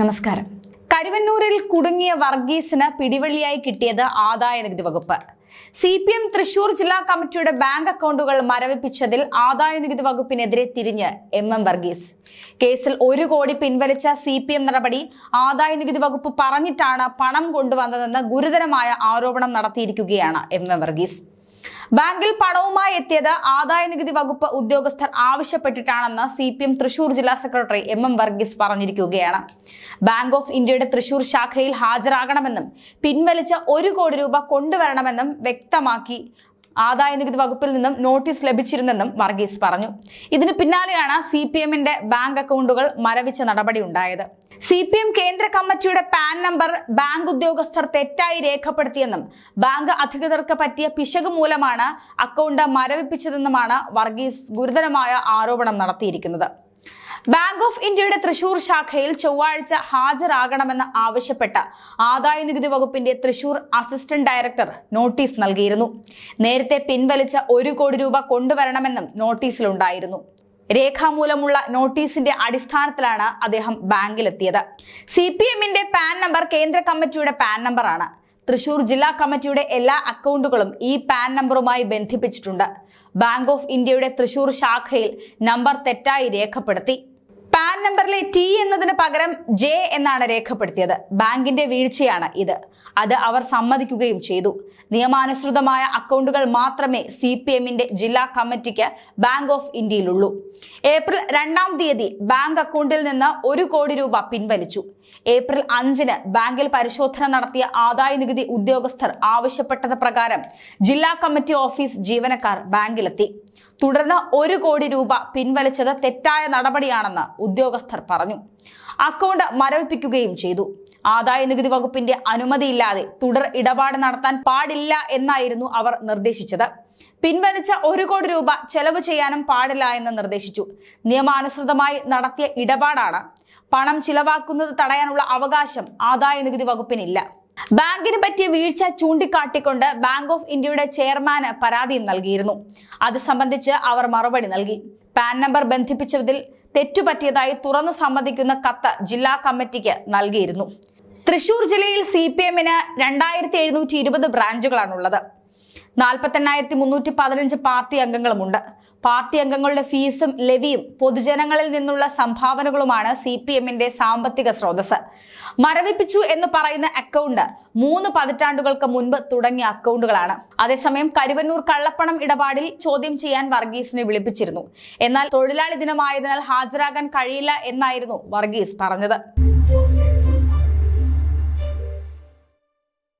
നമസ്കാരം. കരുവന്നൂരിൽ കുടുങ്ങിയ വർഗീസിന് പിടിവള്ളിയായി കിട്ടിയത് ആദായ നികുതി വകുപ്പ്. സി പി എം തൃശൂർ ജില്ലാ കമ്മിറ്റിയുടെ ബാങ്ക് അക്കൗണ്ടുകൾ മരവിപ്പിച്ചതിൽ ആദായ നികുതി വകുപ്പിനെതിരെ തിരിഞ്ഞ് എം എം വർഗീസ്. കേസിൽ ഒരു കോടി പിൻവലിച്ച സി പി എം നടപടി ആദായ നികുതി വകുപ്പ് പറഞ്ഞിട്ടാണ് പണം കൊണ്ടുവന്നതെന്ന് ഗുരുതരമായ ആരോപണം നടത്തിയിരിക്കുകയാണ് എം എം വർഗീസ്. ബാങ്കിൽ പണവുമായി എത്തിയത് ആദായ നികുതി വകുപ്പ് ഉദ്യോഗസ്ഥർ ആവശ്യപ്പെട്ടിട്ടാണെന്ന് സി പി എം തൃശൂർ ജില്ലാ സെക്രട്ടറി എം എം വർഗീസ് പറഞ്ഞിരിക്കുകയാണ്. ബാങ്ക് ഓഫ് ഇന്ത്യയുടെ തൃശൂർ ശാഖയിൽ ഹാജരാകണമെന്നും പിൻവലിച്ച ഒരു കോടി രൂപ കൊണ്ടുവരണമെന്നും വ്യക്തമാക്കി ആദായ നികുതി വകുപ്പിൽ നിന്നും നോട്ടീസ് ലഭിച്ചിരുന്നെന്നും വർഗീസ് പറഞ്ഞു. ഇതിന് പിന്നാലെയാണ് സി പി എമ്മിന്റെ ബാങ്ക് അക്കൗണ്ടുകൾ മരവിച്ച നടപടി ഉണ്ടായത്. സി പി എം കേന്ദ്ര കമ്മിറ്റിയുടെ പാൻ നമ്പർ ബാങ്ക് ഉദ്യോഗസ്ഥർ തെറ്റായി രേഖപ്പെടുത്തിയെന്നും ബാങ്ക് അധികൃതർക്ക് പറ്റിയ പിശക് മൂലമാണ് അക്കൗണ്ട് മരവിപ്പിച്ചതെന്നുമാണ് വർഗീസ് ഗുരുതരമായ ആരോപണം നടത്തിയിരിക്കുന്നത്. ബാങ്ക് ഓഫ് ഇന്ത്യയുടെ തൃശൂർ ശാഖയിൽ ചൊവ്വാഴ്ച ഹാജരാകണമെന്ന് ആവശ്യപ്പെട്ട ആദായ നികുതി വകുപ്പിന്റെ തൃശൂർ അസിസ്റ്റന്റ് ഡയറക്ടർ നോട്ടീസ് നൽകിയിരുന്നു. നേരത്തെ പിൻവലിച്ച ഒരു കോടി രൂപ കൊണ്ടുവരണമെന്നും നോട്ടീസിലുണ്ടായിരുന്നു. രേഖാമൂലമുള്ള നോട്ടീസിന്റെ അടിസ്ഥാനത്തിലാണ് അദ്ദേഹം ബാങ്കിലെത്തിയത്. സി പി എമ്മിന്റെ പാൻ നമ്പർ കേന്ദ്ര കമ്മിറ്റിയുടെ പാൻ നമ്പറാണ്. തൃശൂർ ജില്ലാ കമ്മിറ്റിയുടെ എല്ലാ അക്കൗണ്ടുകളും ഈ പാൻ നമ്പറുമായി ബന്ധിപ്പിച്ചിട്ടുണ്ട്. ബാങ്ക് ഓഫ് ഇന്ത്യയുടെ തൃശൂർ ശാഖയിൽ നമ്പർ തെറ്റായി രേഖപ്പെടുത്തി. പാൻ നമ്പറിലെ ടി എന്നതിന് പകരം ജെ എന്നാണ് രേഖപ്പെടുത്തിയത്. ബാങ്കിന്റെ വീഴ്ചയാണ് ഇത്. അത് അവർ സമ്മതിക്കുകയും ചെയ്തു. നിയമാനുസൃതമായ അക്കൗണ്ടുകൾ മാത്രമേ സി പി എമ്മിന്റെ ജില്ലാ കമ്മിറ്റിക്ക് ബാങ്ക് ഓഫ് ഇന്ത്യയിലുള്ളൂ ഏപ്രിൽ രണ്ടാം തീയതി ബാങ്ക് അക്കൗണ്ടിൽ നിന്ന് ഒരു കോടി രൂപ പിൻവലിച്ചു. ഏപ്രിൽ അഞ്ചിന് ബാങ്കിൽ പരിശോധന നടത്തിയ ആദായ നികുതി ഉദ്യോഗസ്ഥർ ആവശ്യപ്പെട്ടത് പ്രകാരം ജില്ലാ കമ്മിറ്റി ഓഫീസ് ജീവനക്കാർ ബാങ്കിലെത്തി. തുടർന്ന് ഒരു കോടി രൂപ പിൻവലിച്ചത് തെറ്റായ നടപടിയാണെന്ന് ഉദ്യോഗസ്ഥർ പറഞ്ഞു. അക്കൗണ്ട് മരവിപ്പിക്കുകയും ചെയ്തു. ആദായ നികുതി വകുപ്പിന്റെ അനുമതിയില്ലാതെ തുടർ ഇടപാട് നടത്താൻ പാടില്ല എന്നായിരുന്നു അവർ നിർദ്ദേശിച്ചത്. പിൻവലിച്ച ഒരു കോടി രൂപ ചെലവ് ചെയ്യാനും പാടില്ല എന്ന് നിർദ്ദേശിച്ചു. നിയമാനുസൃതമായി നടത്തിയ ഇടപാടാണ്. പണം ചിലവാക്കുന്നത് തടയാനുള്ള അവകാശം ആദായ നികുതി വകുപ്പിനില്ല. ബാങ്കിന് പറ്റിയ വീഴ്ച ചൂണ്ടിക്കാട്ടിക്കൊണ്ട് ബാങ്ക് ഓഫ് ഇന്ത്യയുടെ ചെയർമാന് പരാതിയും നൽകിയിരുന്നു. അത് സംബന്ധിച്ച് അവർ മറുപടി നൽകി. പാൻ നമ്പർ ബന്ധിപ്പിച്ചതിൽ തെറ്റുപറ്റിയതായി തുറന്നു സമ്മതിക്കുന്ന കത്ത് ജില്ലാ കമ്മിറ്റിക്ക് നൽകിയിരുന്നു. തൃശൂർ ജില്ലയിൽ സി പി എമ്മിന് രണ്ടായിരത്തി എഴുന്നൂറ്റി ഇരുപത് ബ്രാഞ്ചുകളാണുള്ളത്. നാൽപ്പത്തെണ്ണായിരത്തി മുന്നൂറ്റി പതിനഞ്ച് പാർട്ടി അംഗങ്ങളുമുണ്ട്. പാർട്ടി അംഗങ്ങളുടെ ഫീസും ലെവിയും പൊതുജനങ്ങളിൽ നിന്നുള്ള സംഭാവനകളുമാണ് സി പി എമ്മിന്റെ സാമ്പത്തിക സ്രോതസ് മരവിപ്പിച്ചു എന്ന് പറയുന്ന അക്കൗണ്ട് മൂന്ന് പതിറ്റാണ്ടുകൾക്ക് മുൻപ് തുടങ്ങിയ അക്കൗണ്ടുകളാണ്. അതേസമയം കരുവന്നൂർ കള്ളപ്പണം ഇടപാടിൽ ചോദ്യം ചെയ്യാൻ വർഗീസിനെ വിളിപ്പിച്ചിരുന്നു. എന്നാൽ തൊഴിലാളി ദിനമായതിനാൽ ഹാജരാകാൻ കഴിയില്ല എന്നായിരുന്നു വർഗീസ് പറഞ്ഞത്.